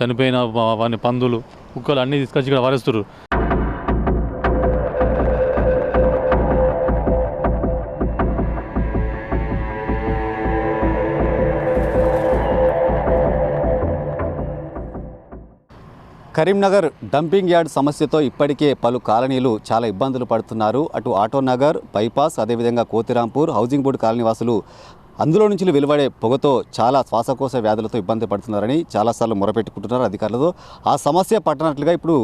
చనిపోయిన వాని పందులు కుక్కలు అన్నీ తీసుకొచ్చి ఇక్కడ వారేస్తారు కరీంనగర్ డంపింగ్ యార్డ్ సమస్యతో ఇప్పటికే పలు కాలనీలు చాలా ఇబ్బందులు పడుతున్నారు. అటు ఆటో నగర్ బైపాస్ అదేవిధంగా కోతిరాంపూర్ హౌసింగ్ బోర్డు కాలనీ వాసులు అందులో నుంచి వెలువడే పొగతో చాలా శ్వాసకోశ వ్యాధులతో ఇబ్బంది పడుతున్నారని చాలాసార్లు మొరపెట్టుకుంటున్నారు అధికారులతో. ఆ సమస్య పట్టనట్లుగా ఇప్పుడు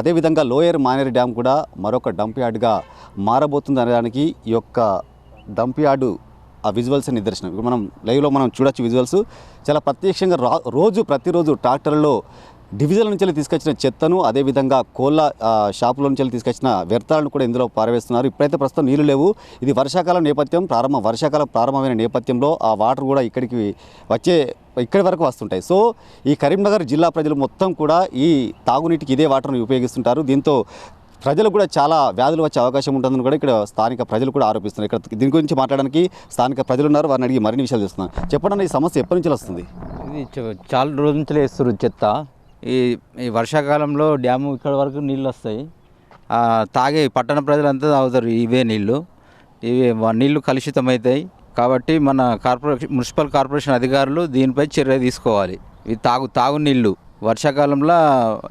అదేవిధంగా లోయర్ మానేరు డ్యామ్ కూడా మరొక డంప్ యార్డ్గా మారబోతుంది అనడానికి ఈ యొక్క డంప్ యార్డు ఆ విజువల్స్ నిదర్శనం. ఇప్పుడు మనం లైవ్లో మనం చూడొచ్చు విజువల్స్. చాలా ప్రత్యక్షంగా రా రోజు ప్రతిరోజు ట్రాక్టర్లో డివిజన్ల నుంచి తీసుకొచ్చిన చెత్తను అదేవిధంగా కోళ్ళ షాపుల నుంచి తీసుకొచ్చిన వ్యర్థాలను కూడా ఇందులో పారవేస్తున్నారు. ఇప్పుడైతే ప్రస్తుతం నీళ్ళు లేవు. ఇది వర్షాకాలం నేపథ్యం ప్రారంభం వర్షాకాలం ప్రారంభమైన నేపథ్యంలో ఆ వాటర్ కూడా ఇక్కడికి వచ్చే ఇక్కడి వరకు వస్తుంటాయి. సో ఈ కరీంనగర్ జిల్లా ప్రజలు మొత్తం కూడా ఈ తాగునీటికి ఇదే వాటర్ను ఉపయోగిస్తుంటారు. దీంతో ప్రజలు కూడా చాలా వ్యాధులు వచ్చే అవకాశం ఉంటుందని కూడా ఇక్కడ స్థానిక ప్రజలు కూడా ఆరోపిస్తున్నారు. ఇక్కడ దీని గురించి మాట్లాడడానికి స్థానిక ప్రజలు ఉన్నారు. వారిని అడిగి మరిన్ని విషయాలు తెలుస్తున్నాను చెప్పండి ఈ సమస్య ఎప్పటి నుంచి వస్తుంది? ఇది చాలా రోజుల నుంచి వేస్తారు చెత్త. ఈ ఈ వర్షాకాలంలో డ్యాము ఇక్కడ వరకు నీళ్ళు వస్తాయి తాగే పట్టణ ప్రజలంతా తాగుతారు ఇవే నీళ్ళు. ఇవి నీళ్ళు నీళ్ళు కలుషితం అవుతాయి కాబట్టి మన కార్పొరేషన్ మున్సిపల్ కార్పొరేషన్ అధికారులు దీనిపై చర్య తీసుకోవాలి. ఇవి తాగు తాగు నీళ్ళు. వర్షాకాలంలో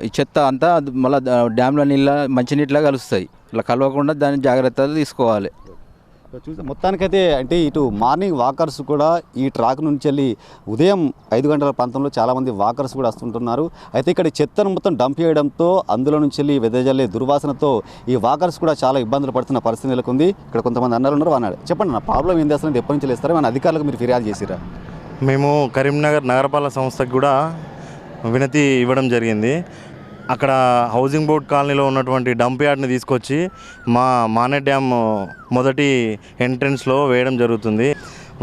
ఈ చెత్త అంతా మళ్ళీ డ్యామ్ల నీళ్ళ మంచినీటిలా కలుస్తాయి. ఇలా కలవకుండా దాని జాగ్రత్తలు తీసుకోవాలి. చూస్తే మొత్తానికైతే అంటే ఇటు మార్నింగ్ వాకర్స్ కూడా ఈ ట్రాక్ నుంచి వెళ్ళి ఉదయం ఐదు గంటల ప్రాంతంలో చాలామంది వాకర్స్ కూడా వస్తుంటున్నారు. అయితే ఇక్కడ చెత్తను మొత్తం డంప్ చేయడంతో అందులో నుంచి వెళ్ళి వెదజల్లే దుర్వాసనతో ఈ వాకర్స్ కూడా చాలా ఇబ్బందులు పడుతున్న పరిస్థితి నెలకొంది. ఇక్కడ కొంతమంది అన్నారు ఉన్నారు అన్నాడు చెప్పండి నా ప్రాబ్లం ఏంది అసలు ఎప్పటి నుంచి లేస్తారో మన అధికారులకు మీరు ఫిర్యాదు చేసిరా? మేము కరీంనగర్ నగరపాలక సంస్థకు కూడా వినతి ఇవ్వడం జరిగింది. అక్కడ హౌసింగ్ బోర్డ్ కాలనీలో ఉన్నటువంటి డంప్ యార్డ్ని తీసుకొచ్చి మా మానే డ్యామ్ మొదటి ఎంట్రన్స్లో వేయడం జరుగుతుంది.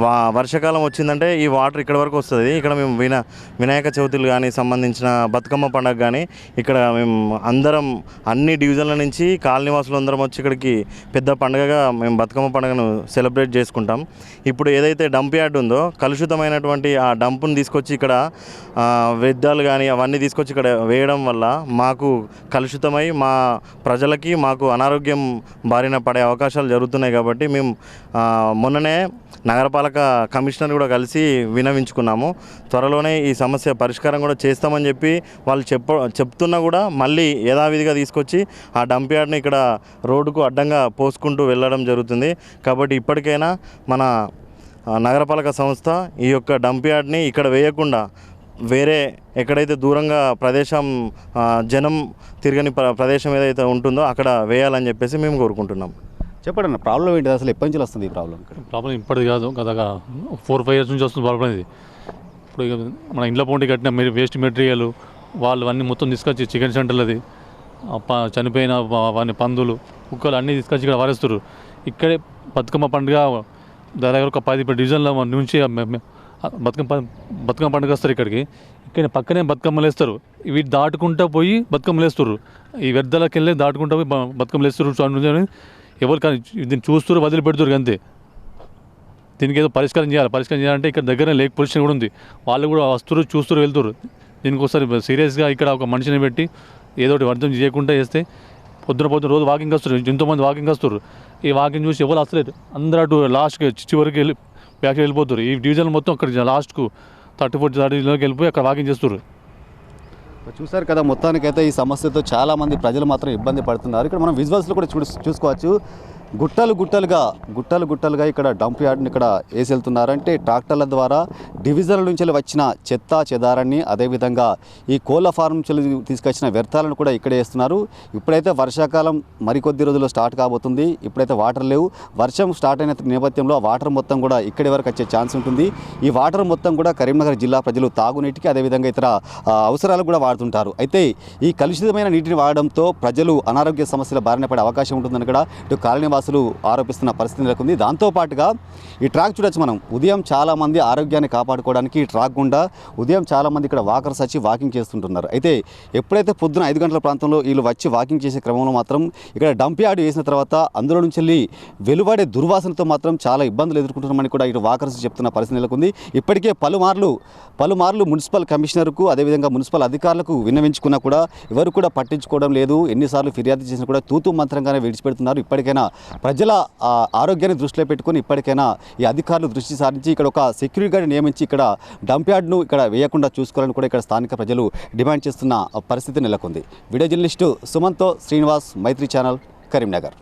వా వర్షాకాలం వచ్చిందంటే ఈ వాటర్ ఇక్కడ వరకు వస్తుంది. ఇక్కడ మేము వినా వినాయక చవితులు కానీ సంబంధించిన బతుకమ్మ పండుగ కానీ ఇక్కడ మేము అందరం అన్ని డివిజన్ల నుంచి కాలనీవాసులు అందరం వచ్చి ఇక్కడికి పెద్ద పండుగగా మేము బతుకమ్మ పండుగను సెలబ్రేట్ చేసుకుంటాం. ఇప్పుడు ఏదైతే డంప్ యార్డ్ ఉందో కలుషితమైనటువంటి ఆ డంప్ను తీసుకొచ్చి ఇక్కడ వ్యర్థాలు కానీ అవన్నీ తీసుకొచ్చి ఇక్కడ వేయడం వల్ల మాకు కలుషితమై మా ప్రజలకి మాకు అనారోగ్యం బారిన పడే అవకాశాలు జరుగుతున్నాయి కాబట్టి మేము మొన్ననే నగరపాలక కమిషనర్ కూడా కలిసి వినవించుకున్నాము. త్వరలోనే ఈ సమస్య పరిష్కారం కూడా చేస్తామని చెప్పి వాళ్ళు చెప్ప చెప్తున్నా కూడా మళ్ళీ యథావిధిగా తీసుకొచ్చి ఆ డంప్ యార్డ్ని ఇక్కడ రోడ్డుకు అడ్డంగా పోసుకుంటూ వెళ్ళడం జరుగుతుంది. కాబట్టి ఇప్పటికైనా మన నగరపాలక సంస్థ ఈ యొక్క డంప్ యార్డ్ని ఇక్కడ వేయకుండా వేరే ఎక్కడైతే దూరంగా ప్రదేశం జనం తిరగని ప్ర- ప్రదేశం ఏదైతే ఉంటుందో అక్కడ వేయాలని చెప్పేసి మేము కోరుకుంటున్నాం. చెప్పండి అన్న ప్రాబ్లం ఏంటి అసలు ఎప్పటి నుంచి వస్తుంది ఈ ప్రాబ్లం ప్రాబ్లం ఇప్పటిది కాదు గత ఫోర్ ఫైవ్ ఇయర్స్ నుంచి వస్తుంది ప్రాబ్లం ఇది. ఇప్పుడు మన ఇంట్లో పోటీ కట్టిన వేస్ట్ మెటీరియల్ వాళ్ళు అన్నీ మొత్తం తీసుకొచ్చి చికెన్ సెంటర్లది చనిపోయిన వాని పందులు కుక్కలు అన్నీ తీసుకొచ్చి ఇక్కడ వారేస్తారు ఇక్కడే బతుకమ్మ పండుగ దగ్గర ఒక పది పది డివిజన్ల నుంచి బతుకమ్మ బతుకమ్మ పండుగ వస్తారు ఇక్కడికి. ఇక్కడ పక్కనే బతుకమ్మలు వేస్తారు. వీటి దాటుకుంటా పోయి బతుకమ్మలు వేస్తారు ఈ వ్యర్థాలకు వెళ్ళి దాటుకుంటా పోయి బ- బతుకమ్మలు వేస్తారు ఎవరు కానీ దీన్ని చూస్తారు వదిలిపెడుతురు అంతే. దీనికి ఏదో పరిష్కారం చేయాలి. పరిష్కారం చేయాలంటే ఇక్కడ దగ్గర లేక్ పొల్యూషన్ కూడా ఉంది. వాళ్ళు కూడా వస్తారు చూస్తారు వెళ్తారు దీనికి ఒకసారి సీరియస్గా ఇక్కడ ఒక మనిషిని పెట్టి ఏదో ఒకటి అర్థం చేయకుండా చేస్తే పొద్దున పొద్దున రోజు వాకింగ్ వస్తారు ఎంతోమంది వాకింగ్ వస్తారు ఈ వాకింగ్ చూసి ఎవరు వస్తలేదు. అందరూ అటు లాస్ట్కి చివరికి వెళ్ళి బ్యాక్ వెళ్ళిపోతారు ఈ డివిజన్ మొత్తం అక్కడ లాస్ట్కు థర్టీ ఫోర్టీ థర్టీలోకి వెళ్ళిపోయి అక్కడ వాకింగ్ చేస్తారు చూసారు కదా మొత్తానికైతే ఈ సమస్యతో చాలా మంది ప్రజలు మాత్రం ఇబ్బంది పడుతున్నారు. ఇక్కడ మనం విజువల్స్లో కూడా చూ చూసుకోవచ్చు. గుట్టలు గుట్టలుగా గుట్టలు గుట్టలుగా ఇక్కడ డంప్ యార్డ్ని ఇక్కడ వేసి ట్రాక్టర్ల ద్వారా డివిజన్ల నుంచి వచ్చిన చెత్త చెదారాన్ని అదేవిధంగా ఈ కోళ్ళ ఫార్మ్ నుంచి తీసుకొచ్చిన వ్యర్థాలను కూడా ఇక్కడే వేస్తున్నారు. ఇప్పుడైతే వర్షాకాలం మరికొద్ది రోజుల్లో స్టార్ట్ కాబోతుంది. ఇప్పుడైతే వాటర్ లేవు. వర్షం స్టార్ట్ అయిన నేపథ్యంలో వాటర్ మొత్తం కూడా ఇక్కడి వరకు వచ్చే ఛాన్స్ ఉంటుంది. ఈ వాటర్ మొత్తం కూడా కరీంనగర్ జిల్లా ప్రజలు తాగునీటికి అదేవిధంగా ఇతర అవసరాలు అవసరాలకు కూడా వాడుతుంటారు. అయితే ఈ కలుషితమైన నీటిని వాడడంతో ప్రజలు అనారోగ్య సమస్యల బారిన పడే అవకాశం ఉంటుందని కూడా ఇటు కాలనీ వాసులు ఆరోపిస్తున్న పరిస్థితి నెలకొంది. దాంతోపాటుగా ఈ ట్రాక్ చూడొచ్చు మనం. ఉదయం చాలామంది ఆరోగ్యాన్ని కాపాడుకోవడానికి ఈ ట్రాక్ గుండా ఉదయం చాలామంది ఇక్కడ వాకర్స్ వచ్చి వాకింగ్ చేస్తుంటున్నారు. అయితే ఎప్పుడైతే పొద్దున ఐదు గంటల ప్రాంతంలో వీళ్ళు వచ్చి వాకింగ్ చేసే క్రమంలో మాత్రం ఇక్కడ డంప్ యార్డ్ వేసిన తర్వాత అందులో నుంచి వెళ్ళి వెలువడే దుర్వాసనతో మాత్రం చాలా ఇబ్బందులు ఎదుర్కొంటున్నామని కూడా ఇటు వాకర్స్ చెప్తున్న పరిస్థితి నెలకొంది. ఇప్పటికే పలుమార్లు పలుమార్లు మున్సిపల్ కమిషనర్కు అదేవిధంగా మున్సిపల్ అధికారులకు విన్నవించుకున్నా కూడా ఎవరు కూడా పట్టించుకోవడం లేదు. ఎన్నిసార్లు ఫిర్యాదు చేసినా కూడా తూతు మంత్రంగానే విడిచిపెడుతున్నారు. ఇప్పటికైనా ప్రజల ఆరోగ్యాన్ని దృష్టిలో పెట్టుకుని ఇప్పటికైనా ఈ అధికారులు దృష్టి సారించి ఇక్కడ ఒక సెక్యూరిటీ గార్డ్ నియమించి ఇక్కడ డంప్ యార్డ్ను ఇక్కడ వేయకుండా చూసుకోవాలని కూడా ఇక్కడ స్థానిక ప్రజలు డిమాండ్ చేస్తున్న పరిస్థితి నెలకొంది. వీడియో జర్నలిస్టు సుమంత్తో శ్రీనివాస్ మైత్రి ఛానల్ కరీంనగర్.